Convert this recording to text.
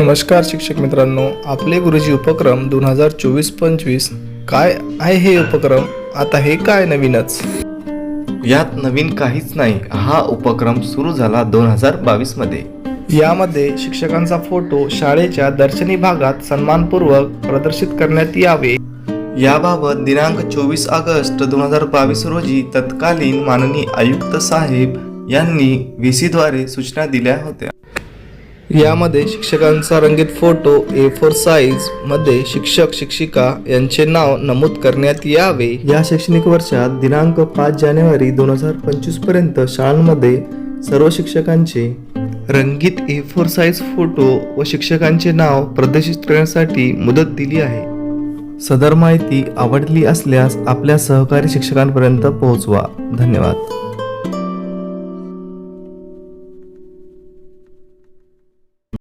नमस्कार शिक्षक मित्रांनो आपले गुरुजी उपक्रम दोन हजार चोवीस पंचवीस काय आहे हे उपक्रम? आता हे काय नवीनच? यात नवीन काहीच नाही हा उपक्रम सुरू झाला दोन हजार बावीसमध्ये. यामध्ये शिक्षकांचा फोटो शाळेच्या दर्शनी भागात सन्मानपूर्वक प्रदर्शित करण्यात यावे. याबाबत दिनांक चोवीस ऑगस्ट दोन हजार बावीस रोजी तत्कालीन माननीय आयुक्त साहेब यांनी व्ही सीद्वारे सूचना दिल्या होत्या. यामध्ये शिक्षकांचा रंगीत फोटो ए फोर साईजमध्ये शिक्षक शिक्षिका यांचे नाव नमूद करण्यात यावे. या शैक्षणिक वर्षात दिनांक पाच जानेवारी दोन हजार पंचवीसपर्यंत शाळांमध्ये सर्व शिक्षकांचे रंगीत ए फोर साईज फोटो व शिक्षकांचे नाव प्रदर्शित करण्यासाठी मुदत दिली आहे. सदर माहिती आवडली असल्यास आपल्या सहकारी शिक्षकांपर्यंत पोहोचवा. धन्यवाद.